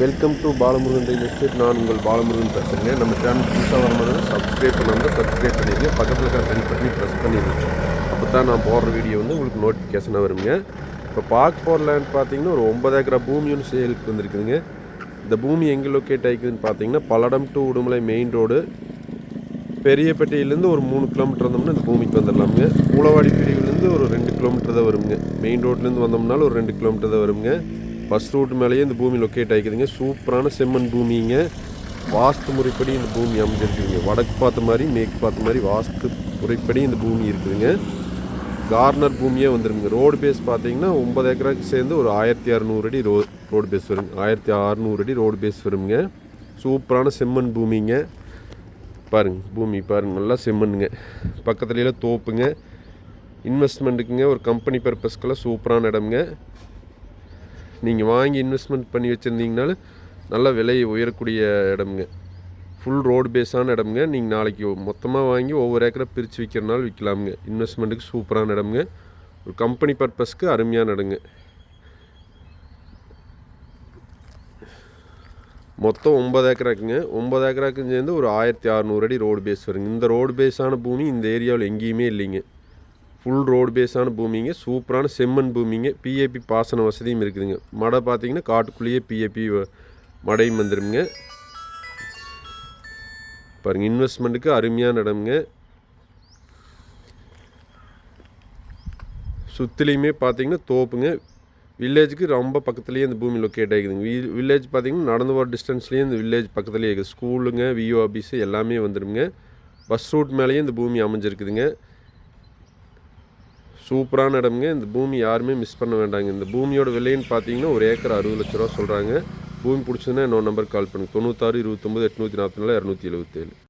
Welcome to Balamurugan real estate நான் உங்கள் பாலமுருகன் பேசுகிறேன். நம்ம சேனல் புதுசாக வரும்போது சப்ஸ்கிரைப் பண்ணாமல் சப்ஸ்கிரைப் பண்ணிடுங்க. பக்கத்தில் இருக்கிற பெல் பண்ணி ப்ரெஸ் பண்ணிடுங்க. அப்போ தான் நான் போடுற வீடியோ வந்து உங்களுக்கு நோட்டிஃபிகேஷனாக வருங்க. இப்போ பார்க்க போகிற லேண்ட் பார்த்தீங்கன்னா ஒரு ஒன்பது ஏக்கரா பூமி ஒன்று சேலுக்கு வந்திருக்குதுங்க. இந்த பூமி எங்கே லொக்கேட் ஆகிக்குதுன்னு பார்த்தீங்கன்னா Palladam to Udumalai main road பெரியப்பேட்டையிலேருந்து ஒரு மூணு கிலோமீட்டர் வந்தோம்னா இந்த பூமிக்கு வந்துடலாமுங்க. பூலவாடி பிரிவுலேருந்து ஒரு ரெண்டு கிலோமீட்டர் தான் வருங்க. மெயின் ரோட்லேருந்து வந்தோம்னாலும் ஒரு ரெண்டு கிலோமீட்டர் தான் வருங்க. பஸ் ரூட் மேலேயே இந்த பூமி லொக்கேட் ஆகிக்குதுங்க சூப்பரான செம்மண் பூமிங்க. வாஸ்து முறைப்படி இந்த பூமி அமைஞ்சிருக்குதுங்க. வடக்கு பார்த்த மாதிரி மேற்கு பார்த்த மாதிரி வாஸ்து முறைப்படி இந்த பூமி இருக்குதுங்க. கார்னர் பூமியே வந்துருங்க. ரோடு பேஸ் பார்த்தீங்கன்னா ஒம்பது ஏக்கராக்கு சேர்ந்து ஒரு ஆயிரத்தி அறநூறு அடி ரோ ரோடு பேஸ் வருங்க ஆயிரத்தி அறநூறு அடி ரோடு பேஸ் வருங்க. சூப்பரான செம்மண் பூமிங்க. பாருங்க பூமி பாருங்க. நல்லா செம்மண்ணுங்க. பக்கத்துலலாம் தோப்புங்க. இன்வெஸ்ட்மெண்ட்டுக்குங்க ஒரு கம்பெனி பர்பஸ்க்கெல்லாம் சூப்பரான இடம்ங்க. நீங்கள் வாங்கி இன்வெஸ்ட்மெண்ட் பண்ணி வச்சுருந்தீங்கனாலும் நல்ல விலை உயரக்கூடிய இடமுங்க. Full road பேஸான இடமுங்க. நீங்கள் நாளைக்கு மொத்தமாக வாங்கி ஒவ்வொரு ஏக்கரை பிரித்து விற்கிறனால விற்கலாமுங்க இன்வெஸ்ட்மெண்ட்டுக்கு சூப்பரான இடமுங்க. ஒரு கம்பெனி பர்பஸ்க்கு அருமையான இடங்க. மொத்தம் ஒம்பது ஏக்கராக்குங்க ஒம்பது ஏக்கராக்கு சேர்ந்து ஒரு ஆயிரத்தி அறநூறு அடி ரோடு பேஸ் வருங்க. இந்த ரோடு பேஸான பூமி இந்த ஏரியாவில் எங்கேயுமே இல்லைங்க. ஃபுல் ரோடு பேஸான பூமிங்க சூப்பரான செம்மண் பூமிங்க பிஏபி பாசன வசதியும் இருக்குதுங்க. மடை பார்த்தீங்கன்னா காட்டுக்குள்ளேயே பிஏபி மடையும் வந்துடுங்க பாருங்கள் இன்வெஸ்ட்மெண்ட்டுக்கு அருமையான இடம்ங்க. சுற்றிலையுமே பார்த்தீங்கன்னா தோப்புங்க. வில்லேஜுக்கு ரொம்ப பக்கத்துலேயே இந்த பூமி லொக்கேட் ஆகிக்குதுங்க. வி வில்லேஜ் பார்த்தீங்கன்னா நடந்து போகிற டிஸ்டன்ஸ்லேயே இந்த வில்லேஜ் பக்கத்துலேயே இருக்குது. ஸ்கூலுங்க விஓ ஆஃபீஸு எல்லாமே வந்துடுங்க பஸ் ரூட் மேலேயே இந்த பூமி அமைஞ்சிருக்குதுங்க. சூப்பரான இடம்ங்க. இந்த பூமி யாருமே மிஸ் பண்ண வேண்டாங்க. இந்த பூமியோட விலைன்னு பார்த்தீங்கன்னா ஒரு ஏக்கர் அறுபது லட்ச ரூபா சொல்கிறாங்க பூமி பிடிச்சதுன்னா இன்னொரு நம்பர் கால் பண்ணுங்க. தொண்ணூத்தாறு இருபத்தொம்பது எட்நூற்றி நாற்பத்தி நாலு இரநூத்தி எழுபத்தேழு